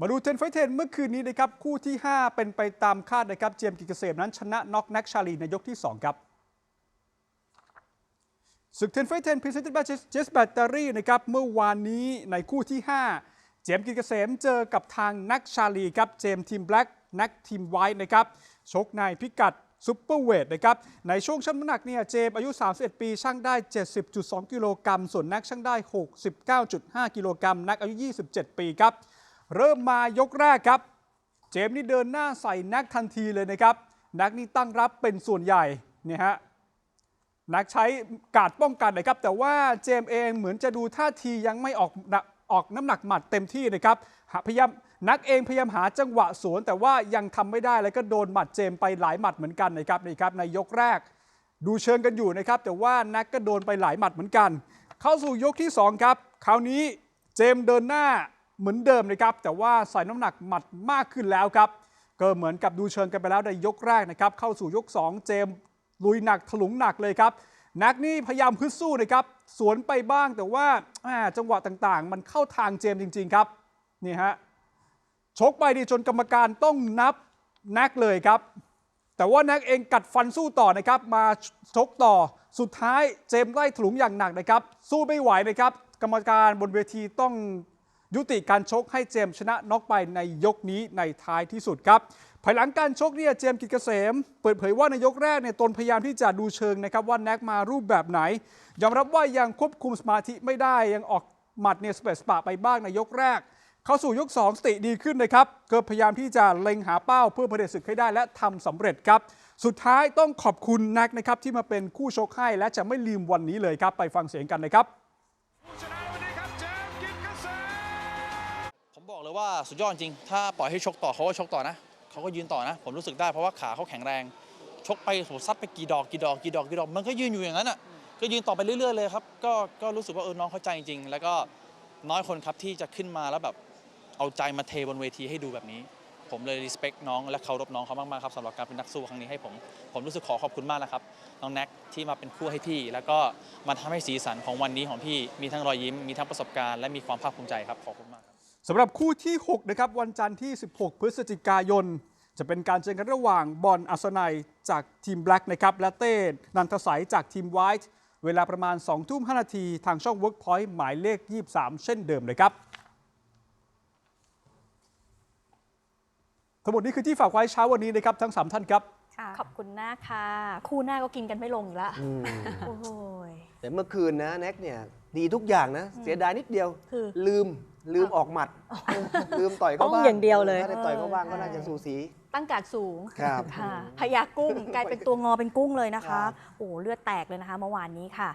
มาดูเทนไฟเทนเมื่อคืนนี้นะครับคู่ที่ 5 เป็นไปตามคาดนะครับเจมส์กิจเกษมนั้นชนะน็อกแน็กชาลีในยกที่ 2 ครับศึกเทนไฟเทนพรีเซนต์บายเจสแบตเตอรี่นะครับเมื่อวานนี้ในคู่ที่ 5 เจมส์กิจเกษมเจอกับทางแน็กชาลีครับเจมส์ทีมแบล็กแน็กทีมไวท์นะครับชกในพิกัดซุปเปอร์เวทนะครับในช่วงชั่งน้ำหนักเนี่ยเจมส์อายุ 31 ปีช่างได้ 70.2 กิโลกรัมส่วนน็กช่างได้ 69.5 กิโลกรัมน็กอายุ 27 ปีครับ เริ่มมายกแรกครับ เจมส์นี่เดินหน้าใส่น็กทันทีเลยนะครับน็กนี่ตั้งรับเป็นส่วนใหญ่เนี่ยฮะน็กใช้การป้องกันนะครับ แต่ว่าเจมส์เองเหมือนจะดูท่าทียังไม่ออกออกน้ำหนักหมัดเต็มที่นะครับพยายามนักเองพยายามหาจังหวะสวน แต่ว่ายังทำไม่ได้แล้วก็โดนหมัดเจมส์ไปหลายหมัดเหมือนกันนะครับนี่ครับในยกแรก ดูเชิงกันอยู่นะครับ แต่ว่านักก็โดนไปหลายหมัดเหมือนกัน เข้าสู่ยกที่ 2 ครับ คราวนี้เจมส์เดินหน้า เหมือนเดิมนะครับ แต่ว่าใส่น้ำหนักหมัดมากขึ้นแล้วครับ ก็เหมือนกับดูเชิงกันไปแล้วในยกแรกนะครับ เข้าสู่ยก 2 เจมลุยหนักถลุงหนักเลยครับนักนี่พยายามขึ้นสู้นะครับ สวนไปบ้างแต่ว่าจังหวะต่างๆ มันเข้าทางเจมจริง ๆ ครับนี่ฮะชกไปดีจนกรรมการต้องนับน็กเลยครับ แต่ว่าน็กเองกัดฟันสู้ต่อนะครับ มาชกต่อสุดท้ายเจมไล่ถลุงอย่างหนักนะครับ สู้ไม่ไหวนะครับ กรรมการบนเวทีต้อง ยุติการชกให้เจมส์ชนะน็อกไปในยกนี้ในท้ายที่สุดครับภายหลังการชกเนี่ยเจมส์กิจเกษม เปิดเผยว่าในยกแรกเนี่ยตนพยายามที่จะดูเชิงนะครับว่าแน็กมารูปแบบไหน ยอมรับว่ายังควบคุมสมาธิไม่ได้ยังออกหมัดเนี่ยสเปซปะไปบ้างในยกแรก เข้าสู่ยก 2 สติดีขึ้นนะครับเกิดพยายามที่จะเล็งหาเป้าเพื่อประเดศึกให้ได้และทำสำเร็จครับ สุดท้ายต้องขอบคุณแน็กนะครับที่มาเป็นคู่ชกให้และจะไม่ลืมวันนี้เลยครับไปฟังเสียงกันนะครับ ว่าสุดยอดจริง ถ้าปล่อยให้ชกต่อเขาก็ชกต่อนะเขาก็ยืนต่อนะ ผมรู้สึกได้เพราะว่าขาเขาแข็งแรง ชกไปโหซัดไปกี่ดอกกี่ดอกกี่ดอกกี่ดอก มันก็ยืนอยู่อย่างนั้นอะก็ยืนต่อไปเรื่อยๆเลยครับก็ก็รู้สึกว่าเออน้องเข้าใจจริง แล้วก็น้อยคนครับที่จะขึ้นมาแล้วแบบเอาใจมาเทบนเวทีให้ดูแบบนี้ ผมเลย respect น้องและเคารพน้องเขามากๆครับสำหรับการเป็นนักสู้ครั้งนี้ให้ผม ผมรู้สึกขอขอบคุณมากนะครับน้องแน็กที่มาเป็นคู่ให้พี่ แล้วก็มาทำให้สีสันของวันนี้ของพี่มีทั้งรอยยิ้มมีทั้งประสบการณ์และมีความภาคภูมิใจครับขอบคุณมากครับ สำหรับคู่ที่ 6 นะครับ วันจันทร์ที่ 16 พฤศจิกายน จะเป็นการเจอกันระหว่างบอลอัศนัยจากทีมแบล็กนะครับและเต้นันทสัยจากทีมไวท์เวลาประมาณ 2 ทุ่ม 5 นาที ทางช่อง Workpoint หมายเลข 23 เช่นเดิมเลยครับ ทั้งหมดนี้คือที่ฝากไว้เช้าวันนี้นะครับ ทั้ง 3 ท่านครับค่ะขอบคุณมากค่ะ คู่หน้าก็กินกันไม่ลงอีกแล้วอืมโอ้โหยแต่เมื่อคืนนะแน็กเนี่ย ดีทุกอย่างนะ เสียดายนิดเดียว คือลืมลืมออกหมัด ลืมต่อยเขาต้องบ้างอย่างเดียวเลยถ้าได้ต่อยเขาบ้างเออก็น่าจะใช่สูสีตั้งการดสูงครับค่ะพญากุ้งกลายเป็นตัวงอเป็นกุ้งเลยนะครัคะบโอ้โหเลือดแตกเลยนะคะเมื่อวานนี้ค่ะ